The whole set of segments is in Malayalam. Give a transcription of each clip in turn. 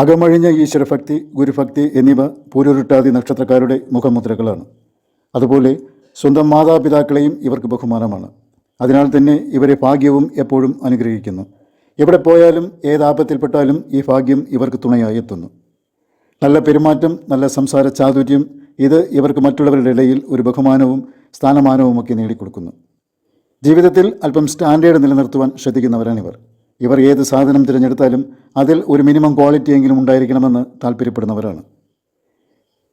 അകമഴിഞ്ഞ ഈശ്വരഭക്തി ഗുരുഭക്തി എന്നിവ പൂരുരുട്ടാതി നക്ഷത്രക്കാരുടെ മുഖമുദ്രകളാണ്. അതുപോലെ സ്വന്തം മാതാപിതാക്കളെയും ഇവർക്ക് ബഹുമാനമാണ്. അതിനാൽ തന്നെ ഇവരെ ഭാഗ്യവും എപ്പോഴും അനുഗ്രഹിക്കുന്നു. എവിടെ പോയാലും ഏതാപത്തിൽപ്പെട്ടാലും ഈ ഭാഗ്യം ഇവർക്ക് തുണയായി എത്തുന്നു. നല്ല പെരുമാറ്റം നല്ല സംസാര ചാതുര്യം ഇത് ഇവർക്ക് മറ്റുള്ളവരുടെ ഇടയിൽ ഒരു ബഹുമാനവും സ്ഥാനമാനവുമൊക്കെ നേടിക്കൊടുക്കുന്നു. ജീവിതത്തിൽ അല്പം സ്റ്റാൻഡേർഡ് നിലനിർത്തുവാൻ ശ്രദ്ധിക്കുന്നവരാണിവർ. ഇവർ ഏത് സാധനം തിരഞ്ഞെടുത്താലും അതിൽ ഒരു മിനിമം ക്വാളിറ്റി എങ്കിലും ഉണ്ടായിരിക്കണമെന്ന് താല്പര്യപ്പെടുന്നവരാണ്.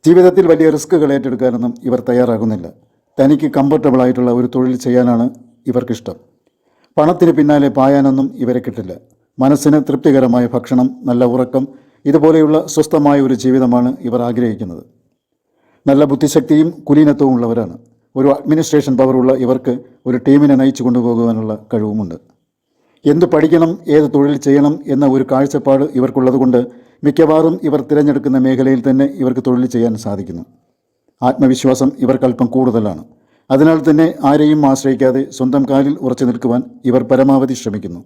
ജീവിതത്തിൽ വലിയ റിസ്ക്കുകൾ ഏറ്റെടുക്കാനൊന്നും ഇവർ തയ്യാറാകുന്നില്ല. തനിക്ക് കംഫർട്ടബിൾ ആയിട്ടുള്ള ഒരു തൊഴിൽ ചെയ്യാനാണ് ഇവർക്കിഷ്ടം. പണത്തിന് പിന്നാലെ പായാനൊന്നും ഇവരെ കിട്ടില്ല. മനസ്സിന് തൃപ്തികരമായ ഭക്ഷണം നല്ല ഉറക്കം ഇതുപോലെയുള്ള സ്വസ്ഥമായ ഒരു ജീവിതമാണ് ഇവർ ആഗ്രഹിക്കുന്നത്. നല്ല ബുദ്ധിശക്തിയും കുലീനത്വവും ഉള്ളവരാണ്. ഒരു അഡ്മിനിസ്ട്രേഷൻ പവറുള്ള ഇവർക്ക് ഒരു ടീമിനെ നയിച്ചു കൊണ്ടുപോകുവാനുള്ള കഴിവുമുണ്ട്. എന്ത് പഠിക്കണം ഏത് തൊഴിൽ ചെയ്യണം എന്ന ഒരു കാഴ്ചപ്പാട് ഇവർക്കുള്ളതുകൊണ്ട് മിക്കവാറും ഇവർ തിരഞ്ഞെടുക്കുന്ന മേഖലയിൽ തന്നെ ഇവർക്ക് തൊഴിൽ ചെയ്യാൻ സാധിക്കുന്നു. ആത്മവിശ്വാസം ഇവർക്കല്പം കൂടുതലാണ്. അതിനാൽ തന്നെ ആരെയും ആശ്രയിക്കാതെ സ്വന്തം കാലിൽ ഉറച്ചു നിൽക്കുവാൻ ഇവർ പരമാവധി ശ്രമിക്കുന്നു.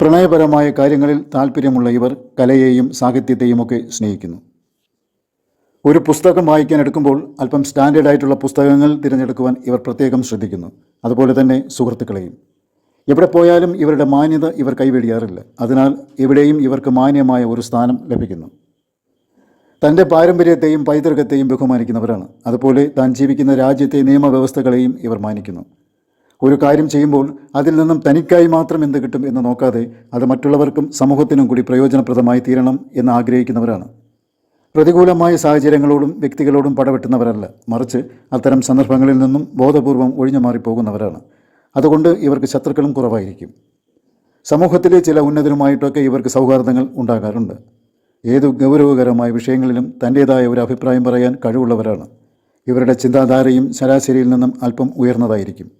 പ്രണയപരമായ കാര്യങ്ങളിൽ താല്പര്യമുള്ള ഇവർ കലയെയും സാഹിത്യത്തെയും ഒക്കെ സ്നേഹിക്കുന്നു. ഒരു പുസ്തകം വായിക്കാൻ എടുക്കുമ്പോൾ അല്പം സ്റ്റാൻഡേർഡായിട്ടുള്ള പുസ്തകങ്ങൾ തിരഞ്ഞെടുക്കുവാൻ ഇവർ പ്രത്യേകം ശ്രദ്ധിക്കുന്നു. അതുപോലെ തന്നെ സുഹൃത്തുക്കളെയും. എവിടെ പോയാലും ഇവരുടെ മാന്യത ഇവർ കൈവെടിയാറില്ല. അതിനാൽ എവിടെയും ഇവർക്ക് മാന്യമായ ഒരു സ്ഥാനം ലഭിക്കുന്നു. തന്റെ പാരമ്പര്യത്തെയും പൈതൃകത്തെയും ബഹുമാനിക്കുന്നവരാണ്. അതുപോലെ താൻ ജീവിക്കുന്ന രാജ്യത്തെ നിയമവ്യവസ്ഥകളെയും ഇവർ മാനിക്കുന്നു. ഒരു കാര്യം ചെയ്യുമ്പോൾ അതിൽ നിന്നും തനിക്കായി മാത്രം എന്ത് കിട്ടും എന്ന് നോക്കാതെ അത് മറ്റുള്ളവർക്കും സമൂഹത്തിനും കൂടി പ്രയോജനപ്രദമായി തീരണം എന്ന് ആഗ്രഹിക്കുന്നവരാണ്. പ്രതികൂലമായ സാഹചര്യങ്ങളോടും വ്യക്തികളോടും പടവെട്ടുന്നവരല്ല. മറിച്ച് അത്തരം സന്ദർഭങ്ങളിൽ നിന്നും ബോധപൂർവം ഒഴിഞ്ഞു മാറിപ്പോകുന്നവരാണ് അതുകൊണ്ട് ഇവർക്ക് ശത്രുക്കളും കുറവായിരിക്കും. സമൂഹത്തിലെ ചില ഉന്നതരുമായിട്ടൊക്കെ ഇവർക്ക് സൗഹാർദ്ദങ്ങൾ ഉണ്ടാകാറുണ്ട്. ഏതു ഗൗരവകരമായ വിഷയങ്ങളിലും തന്റേതായ ഒരു അഭിപ്രായം പറയാൻ കഴിവുള്ളവരാണ്. ഇവരുടെ ചിന്താധാരയും ശരാശരിയിൽ നിന്നും അല്പം ഉയർന്നതായിരിക്കും.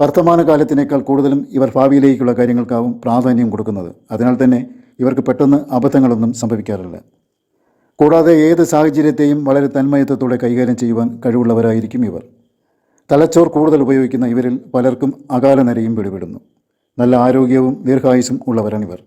വർത്തമാനകാലത്തിനേക്കാൾ കൂടുതലും ഇവർ ഭാവിയിലേക്കുള്ള കാര്യങ്ങൾക്കാവും പ്രാധാന്യം കൊടുക്കുന്നത്. അതിനാൽ തന്നെ ഇവർക്ക് പെട്ടെന്ന് അബദ്ധങ്ങളൊന്നും സംഭവിക്കാറില്ല. കൂടാതെ ഏത് സാഹചര്യത്തെയും വളരെ തന്മയത്വത്തോടെ കൈകാര്യം ചെയ്യുവാൻ കഴിവുള്ളവരായിരിക്കും ഇവർ. തലച്ചോർ കൂടുതൽ ഉപയോഗിക്കുന്ന ഇവരിൽ പലർക്കും അകാല നരയും പിടിപെടുന്നു. നല്ല ആരോഗ്യവും ദീർഘായുസും ഉള്ളവരാണിവർ.